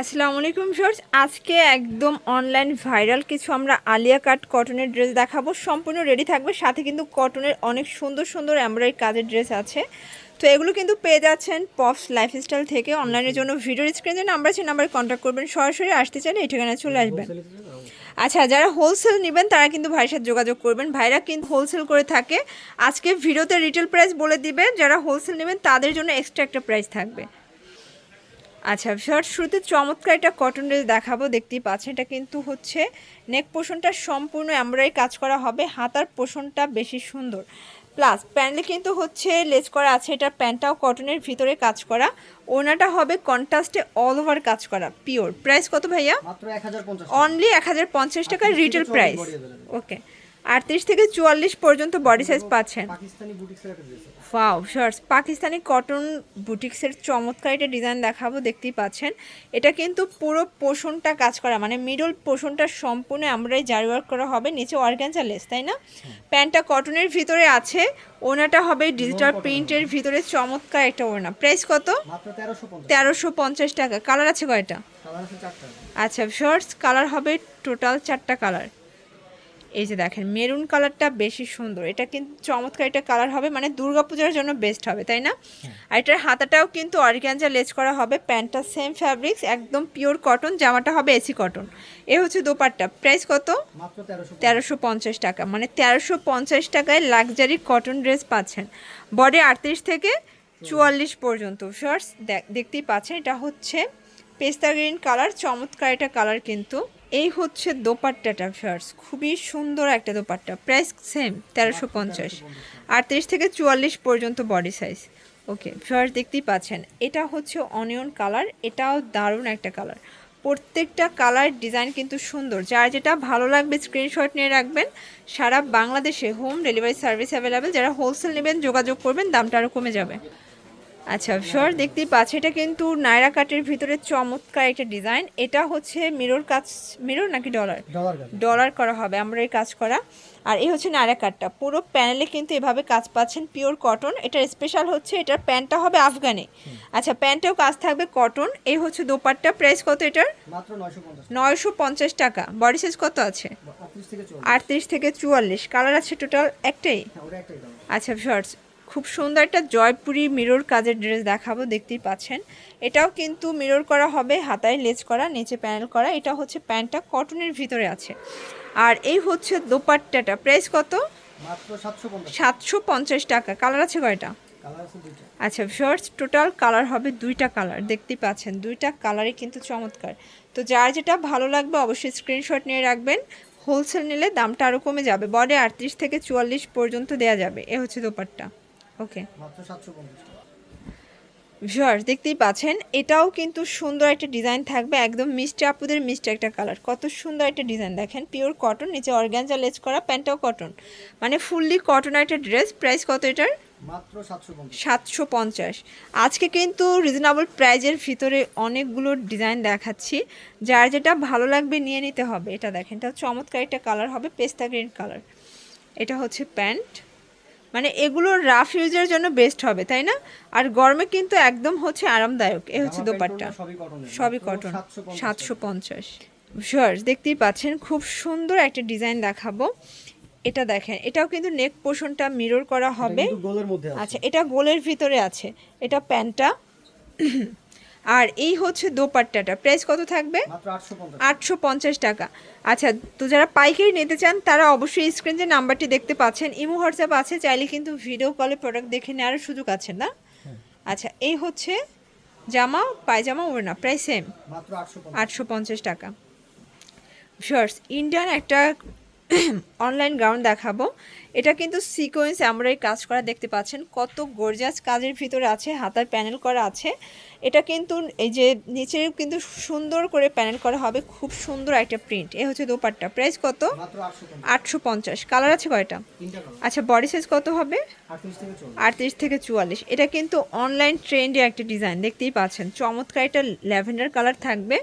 আসসালামু আলাইকুম শর্টস আজকে একদম অনলাইন ভাইরাল কিছু আমরা আলিয়া কাট কটনের ড্রেস দেখাবো। সম্পূর্ণ রেডি থাকবে। সাথে কিন্তু কটনের অনেক সুন্দর সুন্দর এমব্রয়ডারি কাজের ড্রেস আছে। তো এগুলো কিন্তু পেয়ে যাচ্ছেন পপস লাইফস্টাইল থেকে। অনলাইনের জন্য ভিডিওর স্ক্রিনে নাম্বার আছে নাম্বারে কন্ট্যাক্ট করবেন। সরাসরি আসতে চাইলে এই ঠিকানায় চলে আসবেন। আচ্ছা যারা হোলসেল নেবেন, তারা কিন্তু ভাইয়ের সাথে যোগাযোগ করবেন। ভাইরা কিন্তু হোলসেল করে থাকে। আজকে ভিডিওতে রিটেল প্রাইস বলে দিবে। যারা হোলসেল নেবেন, তাদের জন্য এক্সট্রা একটা প্রাইস থাকবে। আচ্ছা শর্ট শুরুতে চমৎকার একটা কটন ড্রেস দেখাবো দেখতেই পাচ্ছেন। এটা কিন্তু হচ্ছে নেক পোষণটা সম্পূর্ণ এমব্রয়ডারি কাজ করা হবে হাতার পোষণটা বেশি সুন্দর। প্লাস প্যান্টে কিন্তু হচ্ছে লেজ করা আছে এটা প্যান্টটাও কটনের ভিতরে কাজ করা। ওনাটা হবে কন্ট্রাস্টে অল ওভার কাজ করা পিওর প্রাইস কত ভাইয়া? অনলি এক হাজার পঞ্চাশ টাকার রিটেল প্রাইস ওকে আটত্রিশ থেকে চুয়াল্লিশ পর্যন্ত বডি সাইজ পাচ্ছেন। ওয়াও শর্টস পাকিস্তানি কটন বুটিক্সের চমৎকার একটা ডিজাইন দেখাবো দেখতেই পাচ্ছেন। এটা কিন্তু পুরো পোষণটা কাজ করা মানে মিডল পোষণটা সম্পূর্ণ আমরাই জারি ওয়ার্ক করা হবে নিচে অর্গ্যানজা লেস তাই না? প্যান্টটা কটনের ভিতরে আছে ওনাটা হবে ডিজিটাল প্রিন্টের ভিতরে চমৎকার একটা ওনা প্রাইস কত? তেরোশো পঞ্চাশ। টাকা। কালার আছে কয়টা? আচ্ছা শর্টস কালার হবে টোটাল চারটা কালার এই যে দেখেন মেরুন কালারটা বেশি সুন্দর। এটা কিন্তু চমৎকার একটা কালার হবে মানে দুর্গাপূজার জন্য বেস্ট হবে তাই না? আর এটার হাতাটাও কিন্তু অর্গ্যানজা লেজ করা হবে প্যান্টটা সেম ফ্যাব্রিক্স একদম পিওর কটন জামাটা হবে এসি কটন এ হচ্ছে দোপাট্টা। প্রাইস কত? তেরোশো পঞ্চাশ। টাকা মানে তেরোশো পঞ্চাশ টাকায় লাক্সারি কটন ড্রেস পাচ্ছেন। বডি আটত্রিশ থেকে চুয়াল্লিশ পর্যন্ত শর্টস দেখতেই পাচ্ছেন এটা হচ্ছে পেস্তা গ্রিন কালার চমৎকার একটা কালার কিন্তু। এই হচ্ছে দোপাট্টাটা শর্টস খুবই সুন্দর একটা দোপাট্টা প্রাইস সেম তেরোশো পঞ্চাশ। আটত্রিশ থেকে চুয়াল্লিশ পর্যন্ত বডি সাইজ ওকে শর্টস দেখতেই পাচ্ছেন, এটা হচ্ছে অনিয়ন কালার এটাও দারুণ একটা কালার প্রত্যেকটা কালার ডিজাইন কিন্তু সুন্দর। যার যেটা ভালো লাগবে স্ক্রিনশট নিয়ে রাখবেন। সারা বাংলাদেশে হোম ডেলিভারি সার্ভিস অ্যাভেলেবেল যারা হোলসেল নেবেন, যোগাযোগ করবেন, দামটা আরও কমে যাবে। আচ্ছা শর দেখতেই পাচ্ছি। এটা কিন্তু নায়রা কাটের ভিতরে চমৎকার একটা ডিজাইন। এটা হচ্ছে মিরর কাজ মিরর নাকি ডলার ডলার করা হবে আমরা এই কাজ করা। আর এই হচ্ছে নায়রা কাটটা। পুরো প্যানেলে কিন্তু এভাবে কাজ পাচ্ছেন পিওর কটন এটার স্পেশাল হচ্ছে এটার প্যান্টটা হবে আফগানি। আচ্ছা প্যান্টেও কাজ থাকবে কটন এই হচ্ছে দোপাট্টা। প্রাইস কত এটার? নয়শো পঞ্চাশ টাকা। বডি সাইজ কত আছে? আটত্রিশ থেকে চুয়াল্লিশ। কালার আছে টোটাল একটাই? হ্যাঁ আচ্ছা শর্টস খুব সুন্দর একটা জয়পুরি মিরর কাজের ড্রেস দেখাবো দেখতেই পাচ্ছেন। এটাও কিন্তু মিরর করা হবে হাতায় লেজ করা নিচে প্যানেল করা। এটা হচ্ছে প্যান্টটা কটনের ভিতরে আছে। আর এই হচ্ছে দোপাট্টাটা। প্রাইস কত? সাতশো পঞ্চাশ। টাকা। কালার আছে কয়টা? আচ্ছা শর্টস টোটাল কালার হবে দুইটা কালার দেখতেই পাচ্ছেন দুইটা কালারই কিন্তু চমৎকার। তো যার যেটা ভালো লাগবে অবশ্যই স্ক্রিনশট নিয়ে রাখবেন। হোলসেল নিলে দামটা আরও কমে যাবে। বডি আটত্রিশ থেকে চুয়াল্লিশ পর্যন্ত দেওয়া যাবে। এ হচ্ছে দোপাট্টা। ওকে মাত্র টাকা। ভিউয়ার্স দেখতেই পাচ্ছেন এটাও কিন্তু সুন্দর একটা ডিজাইন থাকবে একদম মিষ্টি আপুদের মিষ্টি একটা কালার কত সুন্দর একটা ডিজাইন দেখেন পিওর কটন নিচে অর্গ্যানজা লেজ করা প্যান্টটাও কটন মানে ফুললি কটন একটা ড্রেস প্রাইস কত এটার? সাতশো পঞ্চাশ আজকে কিন্তু রিজনেবল প্রাইজের ভিতরে অনেকগুলো ডিজাইন দেখাচ্ছি যার যেটা ভালো লাগবে নিয়ে নিতে হবে। এটা দেখেন এটা চমৎকার একটা কালার হবে পেস্তা গ্রিন কালার এটা হচ্ছে প্যান্ট। মানে এগুলো রাফ ইউজের জন্য বেস্ট হবে তাই না? আর গরমে কিন্তু একদম হচ্ছে আরামদায়ক এ হচ্ছে দোপাট্টা। সবই কটন সাতশো পঞ্চাশ। শিওর দেখতেই পাচ্ছেন খুব সুন্দর একটা ডিজাইন দেখাবো। এটা দেখেন এটাও কিন্তু নেক পোষণটা মিরর করা হবে। আচ্ছা এটা গোলের ভিতরে আছে এটা প্যান্টটা। আর এই হচ্ছে দোপাট্টাটা। প্রাইস কত থাকবে? আটশো পঞ্চাশ। টাকা। আচ্ছা তো যারা পাইকারি নিতে চান তারা অবশ্যই স্ক্রিন যে নাম্বারটি দেখতে পাচ্ছেন ইমো হোয়াটসঅ্যাপ আছে চাইলে কিন্তু ভিডিও কলে প্রোডাক্ট দেখে নেওয়ার সুযোগ আছে না? আচ্ছা এই হচ্ছে জামা পায়জামা ওড়না প্রায় সেম আটশো পঞ্চাশ। আটশো পঞ্চাশ টাকা। শর্টস ইন্ডিয়ান একটা অনলাইন গ্রাউন্ড দেখাবো। এটা কিন্তু সিকোয়েন্স আমরাই কাজ করা দেখতে পাচ্ছেন কত গর্জাস কাজের ভিতরে আছে হাতার প্যানেল করা আছে। এটা কিন্তু এই যে নিচে কিন্তু সুন্দর করে প্যানেল করা হবে খুব সুন্দর একটা প্রিন্ট এ হচ্ছে দোপাট্টা। প্রাইস কত? আটশো পঞ্চাশ। কালার আছে কয়টা? আচ্ছা বডি সাইজ কত হবে? আটত্রিশ থেকে আটত্রিশ থেকে চুয়াল্লিশ। এটা কিন্তু অনলাইন ট্রেন্ডে একটা ডিজাইন দেখতেই পাচ্ছেন। চমৎকার একটা ল্যাভেন্ডার কালার থাকবে।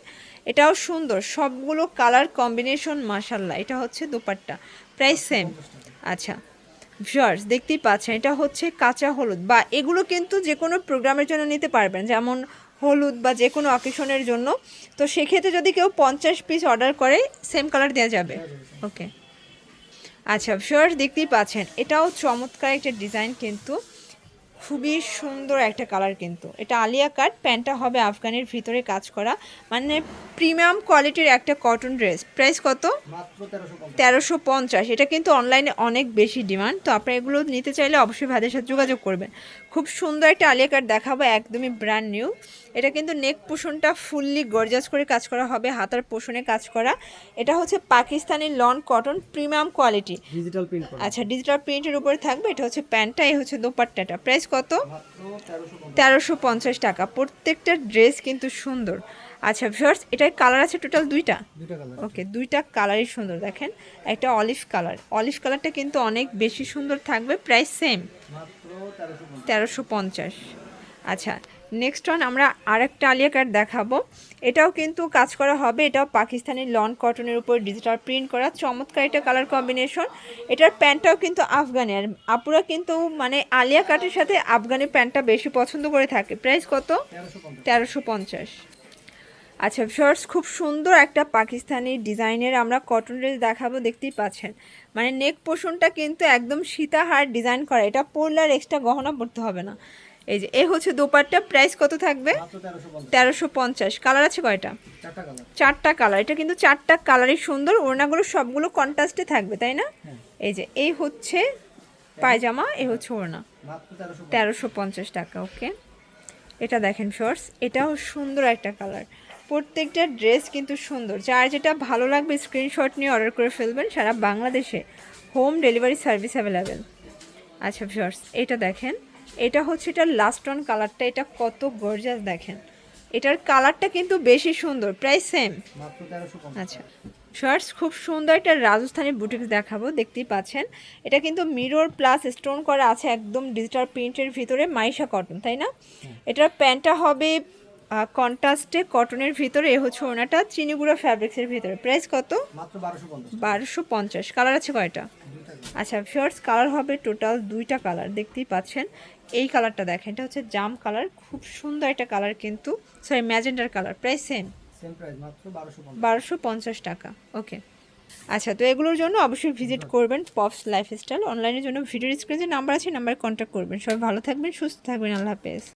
এটাও সুন্দর, সবগুলো কালার কম্বিনেশন মাসাল্লাহ এটা হচ্ছে দোপাট্টা প্রাইস সেম আচ্ছা ভিউয়ার্স দেখতেই পাচ্ছেন, এটা হচ্ছে কাঁচা হলুদ বা এগুলো কিন্তু যে কোনো প্রোগ্রামের জন্য নিতে পারবেন, যেমন হলুদ বা যে কোনো অকেশনের জন্য। তো সেক্ষেত্রে যদি কেউ পঞ্চাশ পিস অর্ডার করে সেম কালার দেওয়া যাবে। ওকে আচ্ছা ভিউয়ার্স দেখতেই পাচ্ছেন, এটাও চমৎকার একটা ডিজাইন কিন্তু। খুবই সুন্দর একটা কালার কিন্তু। এটা আলিয়া কাট প্যান্টটা হবে আফগানের ভিতরে কাজ করা। মানে প্রিমিয়াম কোয়ালিটির একটা কটন ড্রেস প্রাইস কত? তেরোশো পঞ্চাশ। এটা কিন্তু অনলাইনে অনেক বেশি ডিমান্ড তো আপনারা এগুলো নিতে চাইলে অবশ্যই ভাইদের সাথে যোগাযোগ করবেন। খুব সুন্দর একটা আলিয়া কাট দেখাবো একদমই ব্র্যান্ড নিউ এটা কিন্তু নেক পোষণটা ফুললি গর্জাস করে কাজ করা হবে হাতার পোষণে কাজ করা। এটা হচ্ছে Pakistani lawn cotton premium quality digital print আচ্ছা ডিজিটাল প্রিন্টের উপরে থাকবে এটা হচ্ছে প্যান্টটা এই হচ্ছে দোপাট্টাটা। প্রাইস কত? তেরোশো পঞ্চাশ টাকা। প্রত্যেকটা ড্রেস কিন্তু সুন্দর। আচ্ছা ভিউয়ার্স এটার কালার আছে টোটাল দুইটা? ওকে দুইটা কালারই সুন্দর। দেখেন একটা অলিভ কালার অলিভ কালারটা কিন্তু অনেক বেশি সুন্দর থাকবে প্রাইস সেম তেরোশো পঞ্চাশ। আচ্ছা নেক্সট ওয়ান আমরা আরেকটা আলিয়া কার্ড দেখাবো। এটাও কিন্তু কাজ করা হবে। এটাও পাকিস্তানি লন কটনের উপর ডিজিটাল প্রিন্ট করা। চমৎকার একটা কালার কম্বিনেশন এটার প্যান্টটাও কিন্তু আফগানি। আর আপুরা কিন্তু মানে আলিয়া কাটের সাথে আফগানি প্যান্টটা বেশি পছন্দ করে থাকে। প্রাইস কত? তেরোশো পঞ্চাশ। আচ্ছা শর্টস খুব সুন্দর একটা পাকিস্তানি ডিজাইনের আমরা কটন ড্রেস দেখাবো। দেখতেই পাচ্ছেন। মানে নেক পোষণটা কিন্তু একদম সীতাহার ডিজাইন করা। এটা পরলে আর এক্সট্রা গহনা পড়তে হবে না। এই যে এ হচ্ছে দোপাট্টা। প্রাইস কত থাকবে? তেরোশো পঞ্চাশ। কালার আছে কয়টা? চারটা কালার এটা কিন্তু চারটা কালারই সুন্দর। ওড়নাগুলো সবগুলো কন্ট্রাস্টে থাকবে তাই না? হ্যাঁ। এই যে এই হচ্ছে পায়জামা এ হচ্ছে ওড়না। তেরোশো তেরোশো পঞ্চাশ টাকা ওকে এটা দেখেন শর্টস এটাও সুন্দর একটা কালার প্রত্যেকটা ড্রেস কিন্তু সুন্দর। যার যেটা ভালো লাগবে স্ক্রিনশট নিয়ে অর্ডার করে ফেলবেন। সারা বাংলাদেশে হোম ডেলিভারি সার্ভিস অ্যাভেলেবেল আচ্ছা শর্টস এটা দেখেন এটা হচ্ছে এটার লাস্ট অন কালারটা এটা কত গর্জাস দেখেন। এটার কালারটা কিন্তু বেশি সুন্দর প্রায় সেম আচ্ছা শর্টস খুব সুন্দর একটা রাজস্থানি বুটিক্স দেখাবো দেখতেই পাচ্ছেন। এটা কিন্তু মিরর প্লাস স্টোন করা আছে একদম ডিজিটাল প্রিন্টের ভিতরে মাইশা কটন তাই না? এটার প্যান্টটা হবে কন্ট্রাস্টে কটনের ভিতরে এ হচ্ছে ওনাটা চিনিগুড়া ফ্যাব্রিক্সের ভিতরে। প্রাইস কত? মাত্র বারোশো পঞ্চাশ। কালার আছে কয়টা? আচ্ছা শর্টস কালার হবে টোটাল দুইটা কালার দেখতেই পাচ্ছেন। এই কালারটা দেখেন এটা হচ্ছে জাম কালার খুব সুন্দর একটা কালার কিন্তু সরি ম্যাজেন্ডার কালার প্রায় সেম বারোশো পঞ্চাশ। টাকা ওকে। আচ্ছা তো এগুলোর জন্য অবশ্যই ভিজিট করবেন পপস লাইফস্টাইল অনলাইনের জন্য ভিডিও স্ক্রিনে যে নাম্বার আছে নাম্বারে কন্ট্যাক্ট করবেন। সবাই ভালো থাকবেন সুস্থ থাকবেন আল্লাহ হাফেজ।